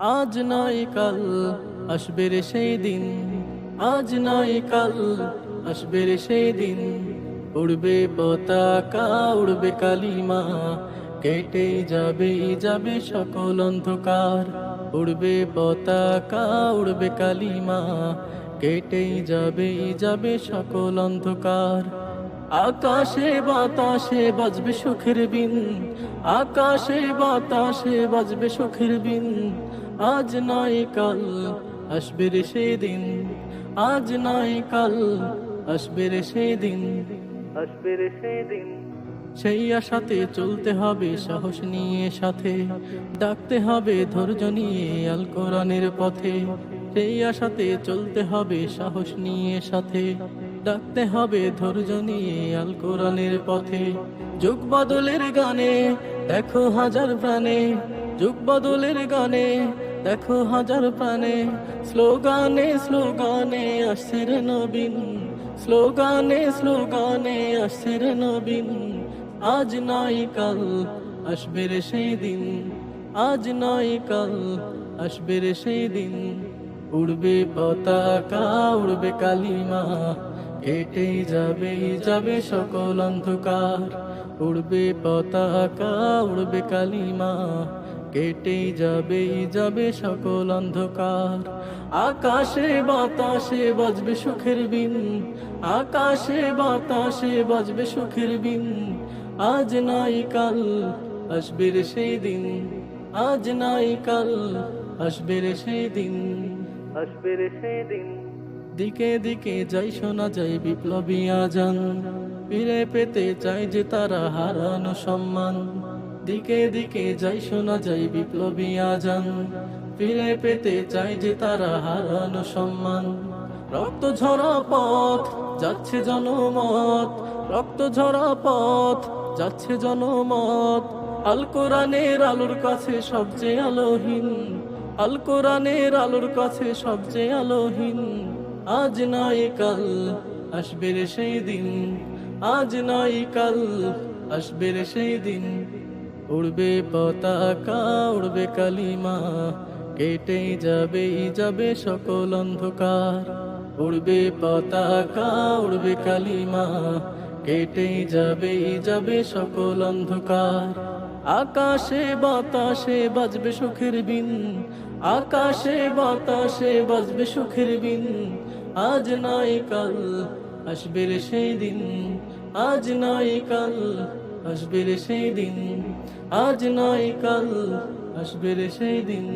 আজ নয় কাল আসবে রে সেই দিন, আজ নয় কাল আসবে রে সেই দিন। উড়বে পতাকা, উড়বে কালিমা কেটেই যাবে যাবে সকল অন্ধকার। উড়বে পতাকা, উড়বে কালিমা কেটেই যাবে যাবে সকল অন্ধকার। আকাশে বাতাসে বাজবে সুখের বিন আকাশে বাতাসে বাজবে সুখের বিন। আজ নয় কাল আসবে রে সেদিন। আজ নয় কাল আসবে রে সেদিন। আসবে রে সেদিন। সেই আশাতে চলতে হবে সাহস নিয়ে সাথে। ডাকতে হবে ধৈর্য নিয়ে আল কোরআনের পথে। সেই আশাতে চলতে হবে সাহস নিয়ে সাথে। ডাকতে হবে ধৈর্য নিয়ে আল কোরআনের পথে। যুগ বদলের গানে দেখো হাজার প্রাণে। যুগ বদলের গানে দেখো হাজার প্রাণে। স্লোগানে স্লোগানে আসছে নবীন। স্লোগানে স্লোগানে আসছে নবীন। আজ নয় কাল আসবে রে সেই দিন। আজ নয় কাল আসবে রে সেই দিন। উড়বে পতাকা, উড়বে কালিমা। কেটেই যাবে যাবে সকল অন্ধকার। উড়বে পতাকা, উড়বে কালিমা। কেটেই যাবে যাবে সকল অন্ধকার। আকাশে বাতাসে বাজবে সুখের বিন আকাশে বাতাসে বাজবে সুখের বিন আজ নাই কাল, আসবে সেই দিন। আজ নাই কাল, আসবে সেই দিন। আসবে সেই দিন। দিকে দিকে যাই, শোনা যায় বিপ্লবী আজান। ফিরে পেতে চাই যে তারা হারানো সম্মান। দিকে দিকে যাই, শোনা যায় বিপ্লবী আজান। ফিরে পেতে চাই যে তারা হারানো সম্মান। রক্ত ঝরা পথ যাচ্ছে জনমত। রক্ত ঝরা পথ যাচ্ছে জনমত। আল কোরআনের আলোর কাছে সবচেয়ে আলোহীন। আল কোরআনের আলোর কাছে সবচেয়ে আলোহীন। আজ নয় কাল আসবে রে সেই দিন, আজ নয় কাল আসবে রে সেই দিন। উড়বে পতাকা, উড়বে কালিমা কেটেই যাবে যাবে সকল অন্ধকার। উড়বে পতাকা, উড়বে কালিমা কেটেই যাবে যাবে সকল অন্ধকার। আকাশে বাতাসে বাজবে সুখের বিন, আকাশে বাতাসে বাজবে সুখের বিন আজ নয় কাল আসবে সেই দিন, আজ নয় কাল আসবে সেই দিন, আজ নয় কাল আসবে সেই দিন,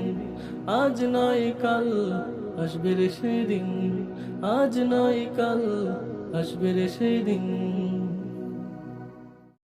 আজ নয় কাল আসবে সেই দিন, আজ নয় কাল আসবে সেই দিন।